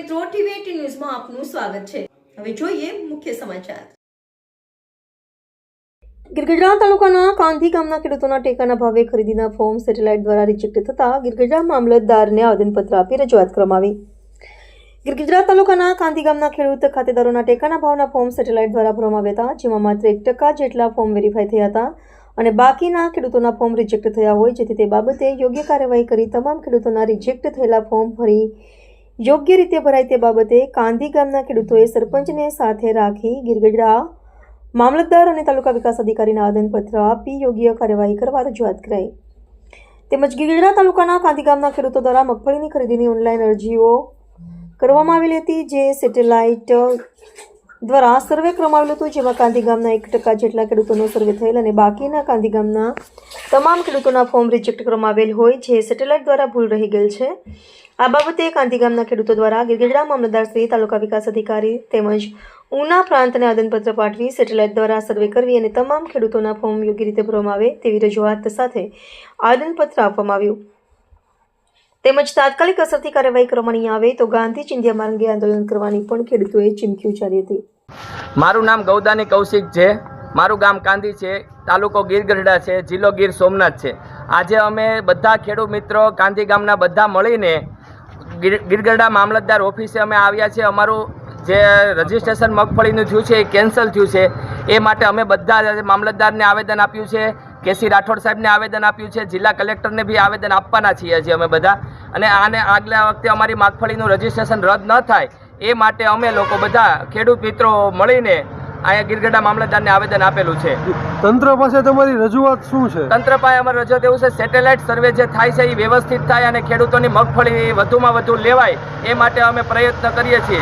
મિત્રો, ટીવી ન્યૂઝમાં આપનું સ્વાગત છે. હવે જોઈએ મુખ્ય સમાચાર. ગિરગઢડા તાલુકાના કાંધી ગામના ખેડૂતોના ટેકાના ભાવે ખરીદીના ફોર્મ સેટેલાઇટ દ્વારા રિજેક્ટ થતા ગિરગઢડા મામલતદારને આવેદનપત્ર આપી રજૂઆત કરવામાં આવી તાલુકાના કાંધી ગામના ખેડૂત ખાતેદારોના ટેકાના ભાવના ફોર્મ સેટેલાઇટ દ્વારા ભરવામાં આવ્યા હતા, જેમાં માત્ર એક ટકા જેટલા ફોર્મ વેરીફાઈ થયા હતા અને બાકીના ખેડૂતોના ફોર્મ રિજેક્ટ થયા હોય જેથી તે બાબતે યોગ્ય કાર્યવાહી કરી તમામ ખેડૂતોના રિજેક્ટ થયેલા ફોર્મ ફરી યોગ્ય રીતે ભરાય તે બાબતે કાંધી ગામના ખેડૂતોએ સરપંચને સાથે રાખી ગીરગઢડા મામલતદાર અને તાલુકા વિકાસ અધિકારીને આવેદનપત્ર આપી યોગ્ય કાર્યવાહી કરવા રજૂઆત કરાઈ. તેમજ ગીરગઢડા તાલુકાના કાંધી ગામના ખેડૂતો દ્વારા મગફળીની ખરીદીની ઓનલાઈન અરજીઓ કરવામાં આવેલી હતી, જે સેટેલાઇટ દ્વારા સર્વે કરવામાં આવેલું હતું, જેમાં કાંધી ગામના એક ટકા જેટલા ખેડૂતોનો સર્વે થયેલ અને બાકીના કાંધી ગામના તમામ ખેડૂતોના ફોર્મ રિજેક્ટ કરવામાં આવેલ હોય, જે સેટેલાઇટ દ્વારા ભૂલ રહી ગયેલ છે. આ બાબતે કાંધી ગામના ખેડૂતો દ્વારા ગિરગઢડા મામલતદારશ્રી તાલુકા વિકાસ અધિકારી તેમજ ઉના પ્રાંતને આદનપત્ર પાઠવી સેટેલાઇટ દ્વારા સર્વે કરવી અને તમામ ખેડૂતોના ફોર્મ યોગ્ય રીતે ભરવામાં આવે તેવી રજૂઆત સાથે આદનપત્ર આપવામાં આવ્યું. તેમજ તાત્કાલિક અસરથી કાર્યવાહી કરવાની આવે તો ગાંધી ચિંધ્યા માર્ગે આંદોલન કરવાની પણ ખેડૂતોએ ચીમકી ઉચ્ચારી હતી. મારું નામ ગૌદાની કૌશિક છે. મારું ગામ કાંદી છે. તાલુકો ગીર ગઢડા છે. જિલ્લો ગીર સોમનાથ છે. આજે અમે બધા ખેડૂત મિત્રો કાંદી ગામના બધા મળીને ગીર ગીરગઢડા મામલતદાર ઓફિસે અમે આવ્યા છે અમારું જે રજિસ્ટ્રેશન મગફળીનું થયું છે એ કેન્સલ થયું છે. એ માટે અમે બધા મામલતદારને આવેદન આપ્યું છે. કેસી રાઠોડ સાહેબને આવેદન આપ્યું છે. જિલ્લા કલેક્ટરને બી આવેદન આપવાના છીએ હજી અમે બધા. અને આને આગલા વખતે અમારી મગફળીનું રજીસ્ટ્રેશન રદ ન થાય એ માટે અમે લોકો બધા ખેડૂત મિત્રો મળીને અહીંયા ગીરગઢા મામલતદારને આવેદન આપેલું છે. તંત્ર પાસે તમારી રજૂઆત શું છે? તંત્ર પાસે અમારે રજૂઆત એવું છે સેટેલાઇટ સર્વે જે થાય છે એ વ્યવસ્થિત થાય અને ખેડૂતોની મગફળી વધુમાં વધુ લેવાય એ માટે અમે પ્રયત્ન કરીએ છીએ.